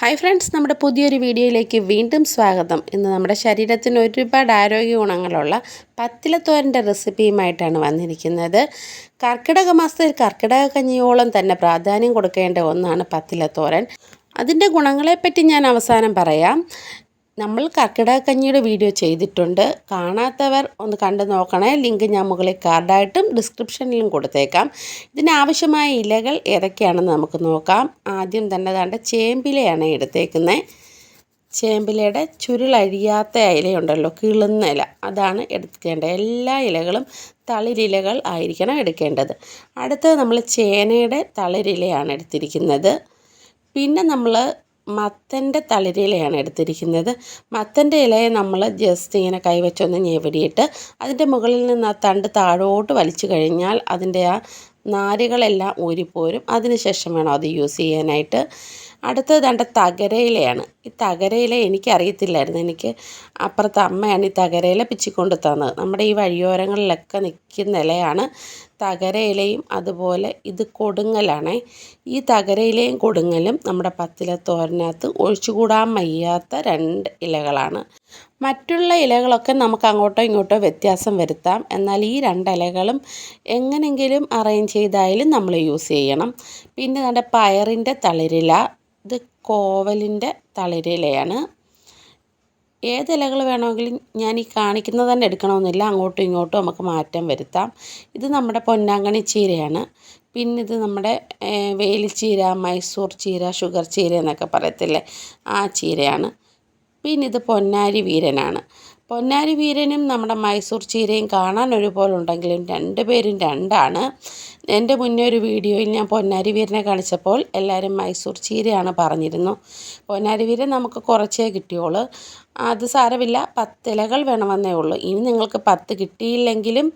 Hi friends നമ്മുടെ പുതിയൊരു വീഡിയോയിലേക്ക് വീണ്ടും സ്വാഗതം. ഇന്ന് നമ്മുടെ ശരീരത്തിന് ഒരുപാട് ആരോഗ്യ ഗുണങ്ങളുള്ള പത്തിലത്തോരന്റെ റെസിപ്പിയുമായിട്ടാണ് വന്നിരിക്കുന്നത്. കർക്കിടക മാസത്തിൽ കർക്കിടക കഞ്ഞിയോളം തന്നെ പ്രാധാന്യം കൊടുക്കേണ്ട ഒന്നാണ് പത്തിലത്തോരൻ. അതിന്റെ ഗുണങ്ങളെപ്പറ്റി ഞാൻ അവസാനം പറയാം. നമ്മൾ കർക്കിടക കഞ്ഞിയുടെ വീഡിയോ ചെയ്തിട്ടുണ്ട്. കാണാത്തവർ ഒന്ന് കണ്ടു നോക്കണേ. ലിങ്ക് ഞാൻ മുകളിൽ കാർഡായിട്ടും ഡിസ്ക്രിപ്ഷനിലും കൊടുത്തേക്കാം. ഇതിനാവശ്യമായ ഇലകൾ ഏതൊക്കെയാണെന്ന് നമുക്ക് നോക്കാം. ആദ്യം തന്നെ ദാണ്ട ചേമ്പിലയാണ് എടുത്തേക്കുന്നത് ചേമ്പിലയുടെ ചുരുളഴിയാത്ത ഇലയുണ്ടല്ലോ കിളുന്ന ഇല. അതാണ് എടുക്കേണ്ടത് എല്ലാ ഇലകളും തളിരിലകൾ ആയിരിക്കണം എടുക്കേണ്ടത്. അടുത്തത് നമ്മൾ ചേനയുടെ തളിരിലയാണ് എടുത്തിരിക്കുന്നത്. പിന്നെ നമ്മൾ മത്തന്റെ തളിരിലയാണ് എടുത്തിരിക്കുന്നത്. മത്തന്റെ ഇലയെ നമ്മൾ ജസ്റ്റ് ഇങ്ങനെ കൈവച്ചൊന്ന് ഞെവടിയിട്ട് അതിന്റെ മുകളിൽ നിന്ന് ആ തണ്ട് താഴോട്ട് വലിച്ചു കഴിഞ്ഞാൽ അതിന്റെ ആ നാരുകളെല്ലാം ഊരിപ്പോരും. അതിനുശേഷം വേണം അത് യൂസ് ചെയ്യാനായിട്ട്. അടുത്തത് കണ്ട തകരയിലയാണ്. ഈ തകരയില എനിക്കറിയത്തില്ലായിരുന്നു. എനിക്ക് അപ്പുറത്തെ അമ്മയാണ് ഈ തകരയില പിച്ചിക്കൊണ്ട് തന്നത്. നമ്മുടെ ഈ വഴിയോരങ്ങളിലൊക്കെ നിൽക്കുന്ന ഇലയാണ് തകരയിലയും അതുപോലെ ഇത് കൊടുങ്ങലാണ്. ഈ തകരയിലയും കൊടുങ്ങലും നമ്മുടെ പത്തിലത്തോരനകത്ത് ഒഴിച്ചുകൂടാൻ വയ്യാത്ത രണ്ട് ഇലകളാണ്. മറ്റുള്ള ഇലകളൊക്കെ നമുക്ക് അങ്ങോട്ടോ ഇങ്ങോട്ടോ വ്യത്യാസം വരുത്താം. എന്നാൽ ഈ രണ്ട് ഇലകളും എങ്ങനെങ്കിലും അറേഞ്ച് ചെയ്തായാലും നമ്മൾ യൂസ് ചെയ്യണം. പിന്നെ നമ്മുടെ പയറിന്റെ തളിരില ഇത് കോവലിന്റെ തളിരിലയാണ്. ഏത് വേണമെങ്കിലും ഞാൻ ഈ കാണിക്കുന്നത് തന്നെ എടുക്കണമെന്നില്ല. അങ്ങോട്ടും ഇങ്ങോട്ടും നമുക്ക് മാറ്റം വരുത്താം. ഇത് നമ്മുടെ പൊന്നാങ്കണി ചീരയാണ്. പിന്നെ ഇത് നമ്മുടെ വേലിച്ചീര മൈസൂർ ചീര ഷുഗർ ചീര എന്നൊക്കെ പറയത്തില്ലേ? ആ ചീരയാണ്. പിന്നെ ഇത് പൊന്നാരി വീരനാണ്. പൊന്നാരി വീരനും നമ്മുടെ മൈസൂർ ചീരയും കാണാൻ ഒരുപോലെ ഉണ്ടെങ്കിലും രണ്ട് പേരും രണ്ടാണ്. എന്റെ മുന്നേ ഒരു വീഡിയോയിൽ ഞാൻ പൊന്നാരി വീരനെ കാണിച്ചപ്പോൾ എല്ലാവരും മൈസൂർ ചീരയാണ് പറഞ്ഞിരുന്നു. പൊന്നാരി വീരൻ നമുക്ക് കുറച്ചേ കിട്ടിയോളൂ. അത് സാരമില്ല പത്തിലകൾ വേണമെന്നേ ഉള്ളൂ. ഇനി നിങ്ങൾക്ക് പത്ത് കിട്ടിയില്ലെങ്കിലും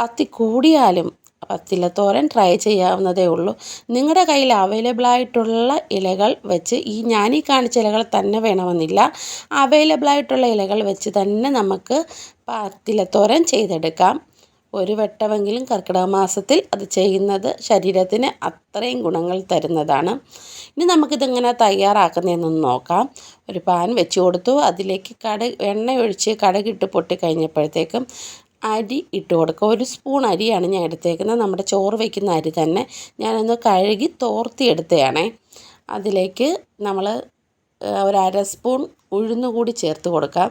പത്തി കൂടിയാലും പത്തിലത്തോരൻ ട്രൈ ചെയ്യാവുന്നതേ ഉള്ളൂ. നിങ്ങളുടെ കയ്യിൽ അവൈലബിൾ ആയിട്ടുള്ള ഇലകൾ വെച്ച് ഈ ഞാൻ ഈ കാണിച്ച ഇലകൾ തന്നെ വേണമെന്നില്ല. അവൈലബിൾ ആയിട്ടുള്ള ഇലകൾ വെച്ച് തന്നെ നമുക്ക് പത്തിലത്തോരൻ ചെയ്തെടുക്കാം. ഒരു വട്ടമെങ്കിലും കർക്കിടക മാസത്തിൽ അത് ചെയ്യുന്നത് ശരീരത്തിന് അത്രയും ഗുണങ്ങൾ തരുന്നതാണ്. ഇനി നമുക്കിതെങ്ങനെ തയ്യാറാക്കുന്നതെന്നൊന്ന് നോക്കാം. ഒരു പാൻ വെച്ച് കൊടുത്തു. അതിലേക്ക് കട എണ്ണ ഒഴിച്ച് കടകിട്ട് പൊട്ടിക്കഴിഞ്ഞപ്പോഴത്തേക്കും അരി ഇട്ട് കൊടുക്കുക. ഒരു സ്പൂൺ അരിയാണ് ഞാൻ എടുത്തേക്കുന്നത്. നമ്മുടെ ചോറ് വയ്ക്കുന്ന അരി തന്നെ ഞാനൊന്ന് കഴുകി തോർത്തി എടുത്തതാണേ അതിലേക്ക് നമ്മൾ ഒരു അര സ്പൂൺ ഉഴുന്ന് കൂടി ചേർത്ത് കൊടുക്കാം.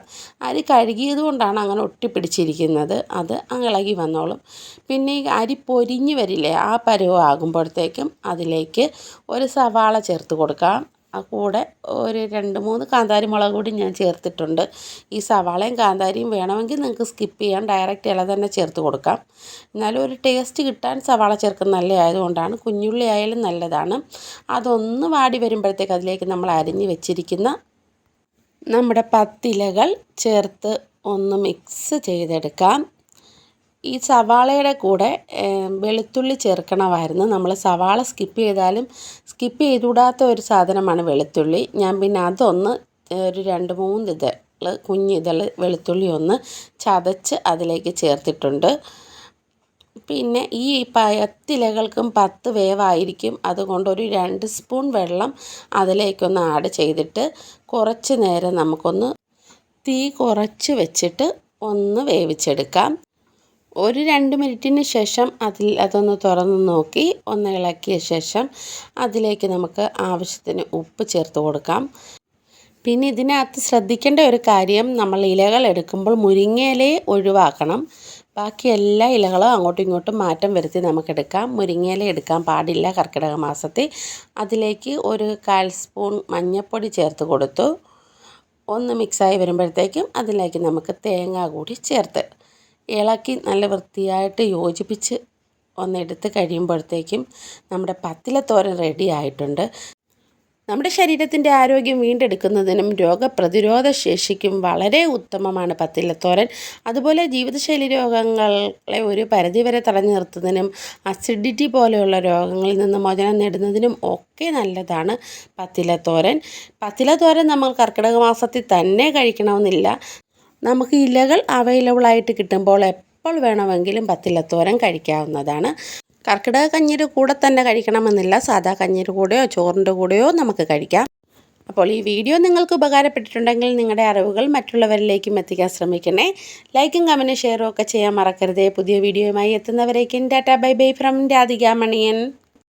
അരി കഴുകിയത് കൊണ്ടാണ് അങ്ങനെ ഒട്ടിപ്പിടിച്ചിരിക്കുന്നത്. അത് ഇളകി വന്നോളും. പിന്നെ ഈ അരി പൊരിഞ്ഞ് വരില്ലേ ആ പരുവമാകുമ്പോഴത്തേക്കും അതിലേക്ക് ഒരു സവാള ചേർത്ത് കൊടുക്കാം. ആ കൂടെ ഒരു രണ്ട് മൂന്ന് കാന്താരി മുളക് കൂടി ഞാൻ ചേർത്തിട്ടുണ്ട്. ഈ സവാളയും കാന്താരിയും വേണമെങ്കിൽ നിങ്ങൾക്ക് സ്കിപ്പ് ചെയ്യാം. ഡയറക്റ്റ് ഇല തന്നെ ചേർത്ത് കൊടുക്കാം. എന്നാലും ഒരു ടേസ്റ്റ് കിട്ടാൻ സവാള ചേർക്കുന്ന നല്ല ആയതുകൊണ്ടാണ് കുഞ്ഞുള്ളി ആയാലും നല്ലതാണ്. അതൊന്ന് വാടി വരുമ്പോഴത്തേക്ക് അതിലേക്ക് നമ്മൾ അരിഞ്ഞ് വെച്ചിരിക്കുന്ന നമ്മുടെ പത്തിലകൾ ചേർത്ത് ഒന്ന് മിക്സ് ചെയ്തെടുക്കാം. ഈ സവാളയുടെ കൂടെ വെളുത്തുള്ളി ചേർക്കണമായിരുന്നു. നമ്മൾ സവാള സ്കിപ്പ് ചെയ്താലും സ്കിപ്പ് ചെയ്തുകൂടാത്ത ഒരു സാധനമാണ് വെളുത്തുള്ളി. ഞാൻ പിന്നെ അതൊന്ന് ഒരു രണ്ട് മൂന്ന് ഇതൾ ഇതൾ വെളുത്തുള്ളി ഒന്ന് ചതച്ച് അതിലേക്ക് ചേർത്തിട്ടുണ്ട്. പിന്നെ ഈ പത്തിലകൾക്കും പത്ത് വേവായിരിക്കും. അതുകൊണ്ട് ഒരു രണ്ട് സ്പൂൺ വെള്ളം അതിലേക്കൊന്ന് ആഡ് ചെയ്തിട്ട് കുറച്ച് നേരം നമുക്കൊന്ന് തീ കുറച്ച് വെച്ചിട്ട് ഒന്ന് വേവിച്ചെടുക്കാം. ഒരു രണ്ട് മിനിറ്റിന് ശേഷം അതിൽ അതൊന്ന് തുറന്ന് നോക്കി ഒന്ന് ഇളക്കിയ ശേഷം അതിലേക്ക് നമുക്ക് ആവശ്യത്തിന് ഉപ്പ് ചേർത്ത് കൊടുക്കാം. പിന്നെ ഇതിനകത്ത് ശ്രദ്ധിക്കേണ്ട ഒരു കാര്യം നമ്മൾ ഇലകൾ എടുക്കുമ്പോൾ മുരിങ്ങയിലയെ ഒഴിവാക്കണം. ബാക്കി എല്ലാ ഇലകളും അങ്ങോട്ടും ഇങ്ങോട്ടും മാറ്റം വരുത്തി നമുക്കെടുക്കാം മുരിങ്ങയില എടുക്കാൻ പാടില്ല കർക്കിടക മാസത്തിൽ. അതിലേക്ക് ഒരു കാൽ സ്പൂൺ മഞ്ഞൾപ്പൊടി ചേർത്ത് കൊടുത്തു. ഒന്ന് മിക്സായി വരുമ്പോഴത്തേക്കും അതിലേക്ക് നമുക്ക് തേങ്ങ കൂടി ചേർത്ത് ഇളക്കി നല്ല വൃത്തിയായിട്ട് യോജിപ്പിച്ച് ഒന്നെടുത്ത് കഴിയുമ്പോഴത്തേക്കും നമ്മുടെ പത്തിലത്തോരൻ റെഡി ആയിട്ടുണ്ട്. നമ്മുടെ ശരീരത്തിന്റെ ആരോഗ്യം വീണ്ടെടുക്കുന്നതിനും രോഗപ്രതിരോധ ശേഷിക്കും വളരെ ഉത്തമമാണ് പത്തിലത്തോരൻ. അതുപോലെ ജീവിതശൈലി രോഗങ്ങളെ ഒരു പരിധിവരെ തടഞ്ഞു നിർത്തുന്നതിനും അസിഡിറ്റി പോലെയുള്ള രോഗങ്ങളിൽ നിന്ന് മോചനം നേടുന്നതിനും ഒക്കെ നല്ലതാണ് പത്തിലത്തോരൻ. പത്തിലത്തോരൻ നമ്മൾ കർക്കിടക മാസത്തിൽ തന്നെ കഴിക്കണമെന്നില്ല. നമുക്ക് ഇലകൾ അവൈലബിൾ ആയിട്ട് കിട്ടുമ്പോൾ എപ്പോൾ വേണമെങ്കിലും പത്തിലത്തോരൻ കഴിക്കാവുന്നതാണ്. കർക്കിടക കഞ്ഞിയുടെ കൂടെ തന്നെ കഴിക്കണമെന്നില്ല. സാധാ കഞ്ഞിയുടെ കൂടെയോ ചോറിന്റെ കൂടെയോ നമുക്ക് കഴിക്കാം. അപ്പോൾ ഈ വീഡിയോ നിങ്ങൾക്ക് ഉപകാരപ്പെട്ടിട്ടുണ്ടെങ്കിൽ നിങ്ങളുടെ അറിവുകൾ മറ്റുള്ളവരിലേക്കും എത്തിക്കാൻ ശ്രമിക്കണേ. ലൈക്കും കമന്റും ഷെയറും ഒക്കെ ചെയ്യാൻ മറക്കരുതേ. പുതിയ വീഡിയോയുമായി എത്തുന്നവരേക്കും tata bye bye from Radhika Maniyan